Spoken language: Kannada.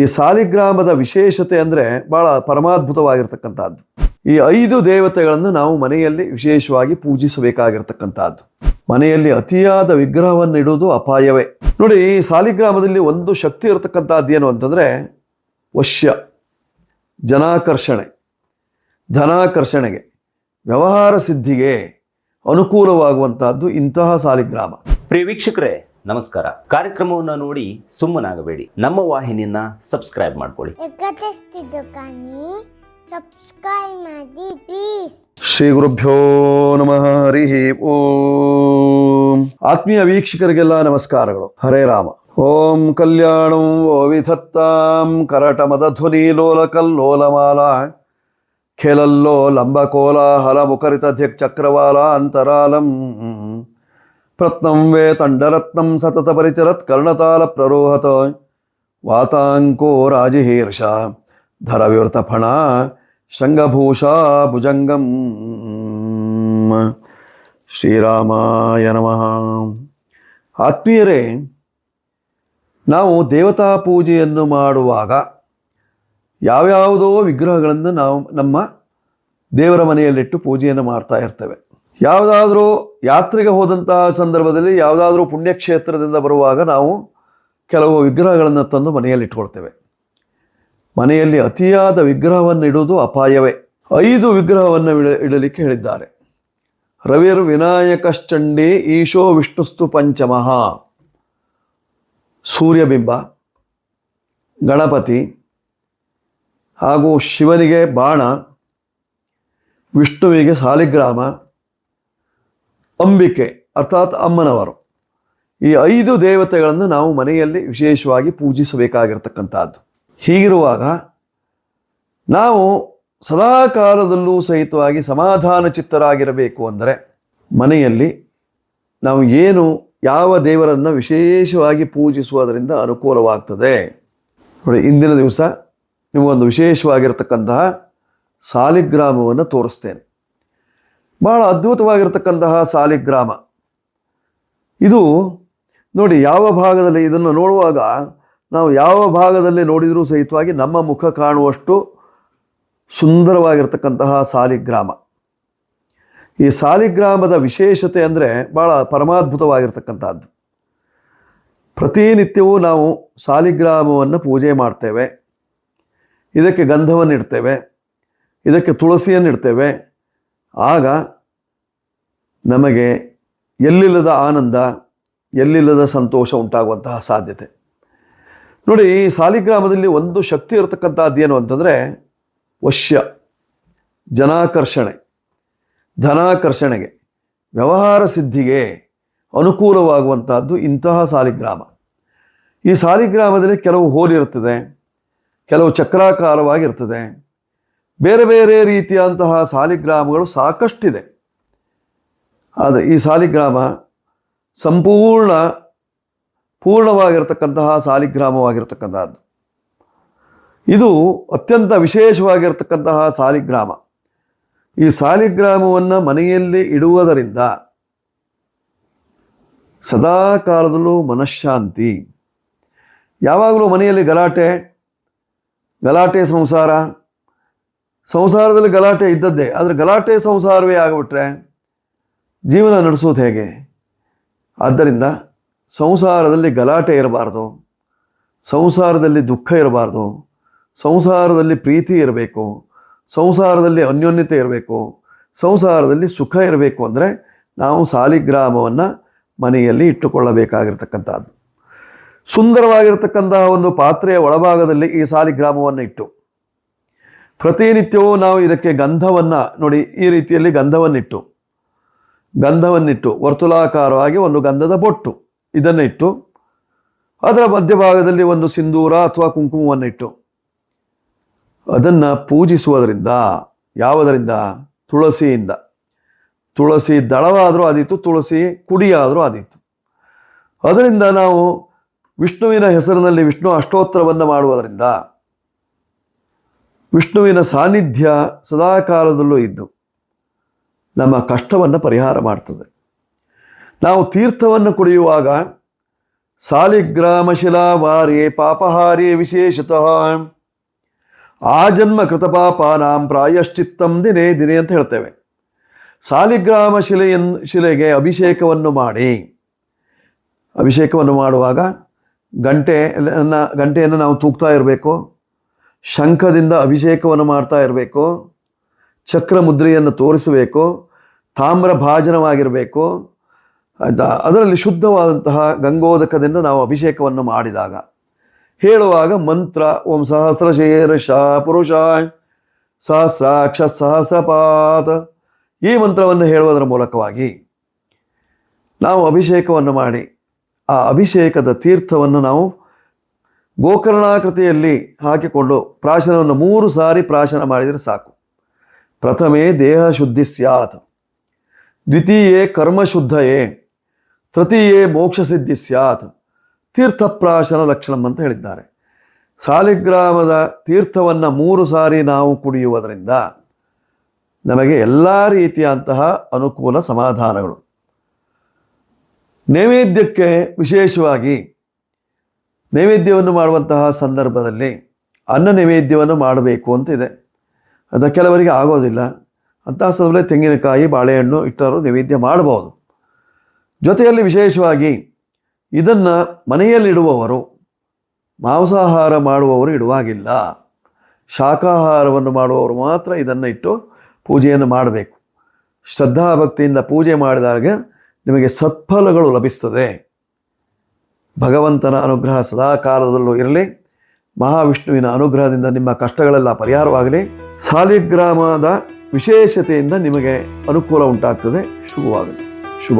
ಈ ಸಾಲಿಗ್ರಾಮದ ವಿಶೇಷತೆ ಅಂದರೆ ಬಹಳ ಪರಮಾದ್ಭುತವಾಗಿರ್ತಕ್ಕಂಥದ್ದು. ಈ ಐದು ದೇವತೆಗಳನ್ನು ನಾವು ಮನೆಯಲ್ಲಿ ವಿಶೇಷವಾಗಿ ಪೂಜಿಸಬೇಕಾಗಿರ್ತಕ್ಕಂಥದ್ದು. ಮನೆಯಲ್ಲಿ ಅತಿಯಾದ ವಿಗ್ರಹವನ್ನು ಇಡುವುದು ಅಪಾಯವೇ. ನೋಡಿ, ಈ ಸಾಲಿಗ್ರಾಮದಲ್ಲಿ ಒಂದು ಶಕ್ತಿ ಇರತಕ್ಕಂಥದ್ದು ಏನು ಅಂತಂದರೆ ವಶ್ಯ, ಜನಾಕರ್ಷಣೆ. ಧನಾಕರ್ಷಣೆಗೆ, ವ್ಯವಹಾರ ಸಿದ್ಧಿಗೆ ಅನುಕೂಲವಾಗುವಂತಹದ್ದು ಇಂತಹ ಸಾಲಿಗ್ರಾಮ. ಪ್ರಿಯ ವೀಕ್ಷಕರೇ ನಮಸ್ಕಾರ. ಕಾರ್ಯಕ್ರಮವನ್ನು ನೋಡಿ ಸುಮ್ಮನಾಗಬೇಡಿ. ನಮ್ಮ ವಾಹಿನಿಯನ್ನ ಸಬ್ಸ್ಕ್ರೈಬ್ ಮಾಡ್ಕೊಳ್ಳಿ. ಸಬ್ಸ್ಕ್ರೈಬ್ ಮಾಡಿ ಪ್ಲೀಸ್ ಶ್ರೀ ಗುರುಭ್ಯೋ ನಮಃ ಹರಿ ಓಂ. ಆತ್ಮೀಯ ವೀಕ್ಷಕರಿಗೆಲ್ಲ ನಮಸ್ಕಾರಗಳು. ಹರೇ ರಾಮ. ಓಂ ಕಲ್ಯಾಣಂ ಓ ವಿಧತ್ತಾಂ ಧ್ವನಿ ಮದಧ್ವನಿ ಲೋಲ ಕಲ್ಲೋಲಮಾಲ ಖೇಲಲ್ಲೋ ಲಂಬಕೋಲ ಹಲ ಮುಖರಿತ ಧಿಕ್ ಚಕ್ರವಾಲ ಅಂತರಾಲಂ ಪ್ರತ್ನಂ ವೇ ತಂಡರತ್ನಂ ಸತತ ಪರಿಚರತ್ ಕರ್ಣತಾಲ ಪ್ರರೋಹತ ವಾತಾಂಕೋ ರಾಜಹೀರ್ಷ ಧರವಿವೃತ ಫಣ ಶೃಂಗಭೂಷಾ ಭುಜಂಗಂ ಶ್ರೀರಾಮಾಯ ನಮಃ ಆತ್ಮೀಯರೇ, ನಾವು ದೇವತಾ ಪೂಜೆಯನ್ನು ಮಾಡುವಾಗ ಯಾವ್ಯಾವುದೋ ವಿಗ್ರಹಗಳನ್ನು ನಾವು ನಮ್ಮ ದೇವರ ಮನೆಯಲ್ಲಿಟ್ಟು ಪೂಜೆಯನ್ನು ಮಾಡ್ತಾ ಇರ್ತೇವೆ. ಯಾವುದಾದ್ರೂ ಯಾತ್ರೆಗೆ ಹೋದಂತಹ ಸಂದರ್ಭದಲ್ಲಿ ಯಾವುದಾದ್ರೂ ಪುಣ್ಯಕ್ಷೇತ್ರದಿಂದ ಬರುವಾಗ ನಾವು ಕೆಲವು ವಿಗ್ರಹಗಳನ್ನು ತಂದು ಮನೆಯಲ್ಲಿ ಇಟ್ಕೊಳ್ತೇವೆ. ಮನೆಯಲ್ಲಿ ಅತಿಯಾದ ವಿಗ್ರಹವನ್ನು ಇಡುವುದು ಅಪಾಯವೇ. ಐದು ವಿಗ್ರಹವನ್ನು ಇಡ, ಇಡಲಿಕ್ಕೆ ಹೇಳಿದ್ದಾರೆ. ರವಿರ್ ವಿನಾಯಕಶ್ಚಂಡಿ ಈಶೋ ವಿಷ್ಣುಸ್ತು ಪಂಚಮಃ. ಸೂರ್ಯಬಿಂಬ, ಗಣಪತಿ, ಹಾಗೂ ಶಿವನಿಗೆ ಬಾಣ, ವಿಷ್ಣುವಿಗೆ ಸಾಲಿಗ್ರಾಮ ಅಂಬಿಕೆ, ಅರ್ಥಾತ್ ಅಮ್ಮನವರು. ಈ ಐದು ದೇವತೆಗಳನ್ನು ನಾವು ಮನೆಯಲ್ಲಿ ವಿಶೇಷವಾಗಿ ಪೂಜಿಸಬೇಕಾಗಿರ್ತಕ್ಕಂಥದ್ದು. ಹೀಗಿರುವಾಗ ನಾವು ಸದಾ ಕಾಲದಲ್ಲೂ ಸಹಿತವಾಗಿ ಸಮಾಧಾನ ಚಿತ್ತರಾಗಿರಬೇಕು ಅಂದರೆ ಮನೆಯಲ್ಲಿ ನಾವು ಏನು, ಯಾವ ದೇವರನ್ನು ವಿಶೇಷವಾಗಿ ಪೂಜಿಸುವುದರಿಂದ ಅನುಕೂಲವಾಗ್ತದೆ? ನೋಡಿ, ಇಂದಿನ ದಿವಸ ನಿಮಗೊಂದು ವಿಶೇಷವಾಗಿರತಕ್ಕಂತಹ ಸಾಲಿಗ್ರಾಮವನ್ನು ತೋರಿಸ್ತೇನೆ. ಬಹಳ ಅದ್ಭುತವಾಗಿರ್ತಕ್ಕಂತಹ ಸಾಲಿಗ್ರಾಮ. ಇದು ನೋಡಿ ಯಾವ ಭಾಗದಲ್ಲಿ ಇದನ್ನು ನೋಡುವಾಗ ನಾವು ಯಾವ ಭಾಗದಲ್ಲಿ ನೋಡಿದರೂ ಸಹಿತವಾಗಿ ನಮ್ಮ ಮುಖ ಕಾಣುವಷ್ಟು ಸುಂದರವಾಗಿರ್ತಕ್ಕಂತಹ ಸಾಲಿಗ್ರಾಮ. ಈ ಸಾಲಿಗ್ರಾಮದ ವಿಶೇಷತೆ ಅಂದರೆ ಭಾಳ ಪರಮಾದ್ಭುತವಾಗಿರ್ತಕ್ಕಂಥದ್ದು. ಪ್ರತಿನಿತ್ಯವೂ ನಾವು ಸಾಲಿಗ್ರಾಮವನ್ನು ಪೂಜೆ ಮಾಡ್ತೇವೆ. ಇದಕ್ಕೆ ಗಂಧವನ್ನು ಇಡ್ತೇವೆ ಇದಕ್ಕೆ ತುಳಸಿಯನ್ನು ಇಡ್ತೇವೆ ಆಗ ನಮಗೆ ಎಲ್ಲಿಲ್ಲದ ಆನಂದ, ಎಲ್ಲಿಲ್ಲದ ಸಂತೋಷ ಉಂಟಾಗುವಂತಹ ಸಾಧ್ಯತೆ. ನೋಡಿ, ಈ ಸಾಲಿಗ್ರಾಮದಲ್ಲಿ ಒಂದು ಶಕ್ತಿ ಇರತಕ್ಕಂಥದ್ದು ಏನು ಅಂತಂದರೆ ವಶ್ಯ, ಜನಾಕರ್ಷಣೆ. ಧನಾಕರ್ಷಣೆಗೆ, ವ್ಯವಹಾರ ಸಿದ್ಧಿಗೆ ಅನುಕೂಲವಾಗುವಂತಹದ್ದು ಇಂತಹ ಸಾಲಿಗ್ರಾಮ. ಈ ಸಾಲಿಗ್ರಾಮದಲ್ಲಿ ಕೆಲವು ಹೋಲಿರುತ್ತದೆ ಕೆಲವು ಚಕ್ರಾಕಾರವಾಗಿರ್ತದೆ ಬೇರೆ ಬೇರೆ ರೀತಿಯಂತಹ ಸಾಲಿಗ್ರಾಮಗಳು ಸಾಕಷ್ಟಿದೆ. ಆದರೆ ಈ ಸಾಲಿಗ್ರಾಮ ಸಂಪೂರ್ಣ ಪೂರ್ಣವಾಗಿರ್ತಕ್ಕಂತಹ ಸಾಲಿಗ್ರಾಮವಾಗಿರ್ತಕ್ಕಂಥದ್ದು ಇದು ಅತ್ಯಂತ ವಿಶೇಷವಾಗಿರ್ತಕ್ಕಂತಹ ಸಾಲಿಗ್ರಾಮ. ಈ ಸಾಲಿಗ್ರಾಮವನ್ನು ಮನೆಯಲ್ಲಿ ಇಡುವುದರಿಂದ ಸದಾ ಕಾಲದಲ್ಲೂ ಮನಃಶಾಂತಿ. ಯಾವಾಗಲೂ ಮನೆಯಲ್ಲಿ ಗಲಾಟೆ ಗಲಾಟೆ ಸಂಸಾರ ಸಂಸಾರದಲ್ಲಿ ಗಲಾಟೆ ಇದ್ದದ್ದೇ, ಆದರೆ ಗಲಾಟೆ ಸಂಸಾರವೇ ಆಗಿಬಿಟ್ರೆ ಜೀವನ ನಡೆಸೋದು ಹೇಗೆ? ಆದ್ದರಿಂದ ಸಂಸಾರದಲ್ಲಿ ಗಲಾಟೆ ಇರಬಾರ್ದು, ಸಂಸಾರದಲ್ಲಿ ದುಃಖ ಇರಬಾರ್ದು, ಸಂಸಾರದಲ್ಲಿ ಪ್ರೀತಿ ಇರಬೇಕು, ಸಂಸಾರದಲ್ಲಿ ಅನ್ಯೋನ್ಯತೆ ಇರಬೇಕು, ಸಂಸಾರದಲ್ಲಿ ಸುಖ ಇರಬೇಕು ಅಂದರೆ ನಾವು ಸಾಲಿಗ್ರಾಮವನ್ನು ಮನೆಯಲ್ಲಿ ಇಟ್ಟುಕೊಳ್ಳಬೇಕಾಗಿರ್ತಕ್ಕಂಥದ್ದು. ಸುಂದರವಾಗಿರ್ತಕ್ಕಂತಹ ಒಂದು ಪಾತ್ರೆಯ ಒಳಭಾಗದಲ್ಲಿ ಈ ಸಾಲಿಗ್ರಾಮವನ್ನು ಇಟ್ಟು ಪ್ರತಿನಿತ್ಯವೂ ನಾವು ಇದಕ್ಕೆ ಗಂಧವನ್ನು ನೋಡಿ ಈ ರೀತಿಯಲ್ಲಿ ಗಂಧವನ್ನಿಟ್ಟು ಗಂಧವನ್ನಿಟ್ಟು, ವರ್ತುಲಾಕಾರವಾಗಿ ಒಂದು ಗಂಧದ ಬೊಟ್ಟು ಇದನ್ನು ಇಟ್ಟು ಅದರ ಮಧ್ಯಭಾಗದಲ್ಲಿ ಒಂದು ಸಿಂಧೂರ ಅಥವಾ ಕುಂಕುಮವನ್ನಿಟ್ಟು, ಅದನ್ನು ಪೂಜಿಸುವುದರಿಂದ, ಯಾವುದರಿಂದ? ತುಳಸಿಯಿಂದ. ತುಳಸಿ ದಳವಾದರೂ ಆದೀತು, ತುಳಸಿ ಕುಡಿಯಾದರೂ ಆದೀತು. ಅದರಿಂದ ನಾವು ವಿಷ್ಣುವಿನ ಹೆಸರಿನಲ್ಲಿ ವಿಷ್ಣು ಅಷ್ಟೋತ್ತರವನ್ನು ಮಾಡುವುದರಿಂದ ವಿಷ್ಣುವಿನ ಸಾನ್ನಿಧ್ಯ ಸದಾಕಾಲದಲ್ಲೂ ಇದ್ದು ನಮ್ಮ ಕಷ್ಟವನ್ನು ಪರಿಹಾರ ಮಾಡ್ತದೆ. ನಾವು ತೀರ್ಥವನ್ನು ಕುಡಿಯುವಾಗ ಸಾಲಿಗ್ರಾಮ ಶಿಲಾ ವಾರಿ ಪಾಪಹಾರಿ ವಿಶೇಷತಃ. ಆ ಜನ್ಮ ಕೃತಪಾಪಾನಾಂ ಪ್ರಾಯಶ್ಚಿತ್ತಂ ದಿನೇ ದಿನೇ ಅಂತ ಹೇಳ್ತೇವೆ. ಸಾಲಿಗ್ರಾಮ ಶಿಲೆಯನ್ನು ಶಿಲೆಗೆ ಅಭಿಷೇಕವನ್ನು ಮಾಡಿ. ಅಭಿಷೇಕವನ್ನು ಮಾಡುವಾಗ ಗಂಟೆ ಗಂಟೆಯನ್ನು ನಾವು ತೂಗ್ತಾ ಇರಬೇಕು. ಶಂಖದಿಂದ ಅಭಿಷೇಕವನ್ನು ಮಾಡ್ತಾ ಇರಬೇಕು ಚಕ್ರ ಮುದ್ರೆಯನ್ನು ತೋರಿಸಬೇಕು, ತಾಮ್ರ ಭಾಜನವಾಗಿರಬೇಕು. ಅದರಲ್ಲಿ ಶುದ್ಧವಾದಂತಹ ಗಂಗೋದಕದಿಂದ ನಾವು ಅಭಿಷೇಕವನ್ನು ಮಾಡಿದಾಗ, ಹೇಳುವಾಗ ಮಂತ್ರ, ಓಂ ಸಹಸ್ರ ಶೀರ್ಷ ಪುರುಷ ಸಹಸ್ರಾಕ್ಷ ಸಹಸ್ರಪಾತ ಈ ಮಂತ್ರವನ್ನು ಹೇಳುವುದರ ಮೂಲಕವಾಗಿ ನಾವು ಅಭಿಷೇಕವನ್ನು ಮಾಡಿ, ಆ ಅಭಿಷೇಕದ ತೀರ್ಥವನ್ನು ನಾವು ಗೋಕರ್ಣಾಕೃತಿಯಲ್ಲಿ ಹಾಕಿಕೊಂಡು ಪ್ರಾಶನವನ್ನು ಮೂರು ಸಾರಿ ಪ್ರಾಶನ ಮಾಡಿದರೆ ಸಾಕು. ಪ್ರಥಮೇ ದೇಹ ಶುದ್ಧಿ ಸ್ಯಾತ್. ದ್ವಿತೀಯೇ ಕರ್ಮಶುದ್ಧಯೇ ತೃತೀಯೇ ಮೋಕ್ಷ ಸಿದ್ಧಿ ಸ್ಯಾತ್. ತೀರ್ಥಪ್ರಾಶನ ಲಕ್ಷಣಂ ಅಂತ ಹೇಳಿದ್ದಾರೆ. ಸಾಲಿಗ್ರಾಮದ ತೀರ್ಥವನ್ನು ಮೂರು ಸಾರಿ ನಾವು ಕುಡಿಯುವುದರಿಂದ ನಮಗೆ ಎಲ್ಲ ರೀತಿಯಂತಹ ಅನುಕೂಲ ಸಮಾಧಾನಗಳು. ನೈವೇದ್ಯಕ್ಕೆ ವಿಶೇಷವಾಗಿ ನೈವೇದ್ಯವನ್ನು ಮಾಡುವಂತಹ ಸಂದರ್ಭದಲ್ಲಿ ಅನ್ನ ನೈವೇದ್ಯವನ್ನು ಮಾಡಬೇಕು ಅಂತ ಇದೆ. ಅದು ಕೆಲವರಿಗೆ ಆಗೋದಿಲ್ಲ. ಅಂತಹ ಸಂದರ್ಭದಲ್ಲಿ ತೆಂಗಿನಕಾಯಿ, ಬಾಳೆಹಣ್ಣು ಇಟ್ಟರು ನೈವೇದ್ಯ ಮಾಡಬಹುದು. ಜೊತೆಯಲ್ಲಿ ವಿಶೇಷವಾಗಿ ಇದನ್ನು ಮನೆಯಲ್ಲಿಡುವವರು, ಮಾಂಸಾಹಾರ ಮಾಡುವವರು ಇಡುವಾಗಿಲ್ಲ. ಶಾಖಾಹಾರವನ್ನು ಮಾಡುವವರು ಮಾತ್ರ ಇದನ್ನು ಇಟ್ಟು ಪೂಜೆಯನ್ನು ಮಾಡಬೇಕು. ಶ್ರದ್ಧಾಭಕ್ತಿಯಿಂದ ಪೂಜೆ ಮಾಡಿದಾಗ ನಿಮಗೆ ಸತ್ಫಲಗಳು ಲಭಿಸ್ತದೆ. ಭಗವಂತನ ಅನುಗ್ರಹ ಸದಾಕಾಲದಲ್ಲೂ ಇರಲಿ. ಮಹಾವಿಷ್ಣುವಿನ ಅನುಗ್ರಹದಿಂದ ನಿಮ್ಮ ಕಷ್ಟಗಳೆಲ್ಲ ಪರಿಹಾರವಾಗಲಿ. ಸಾಲಿಗ್ರಾಮದ ವಿಶೇಷತೆಯಿಂದ ನಿಮಗೆ ಅನುಕೂಲ ಉಂಟಾಗ್ತದೆ. ಶುಭವಾಗಲಿ. ಶುಭ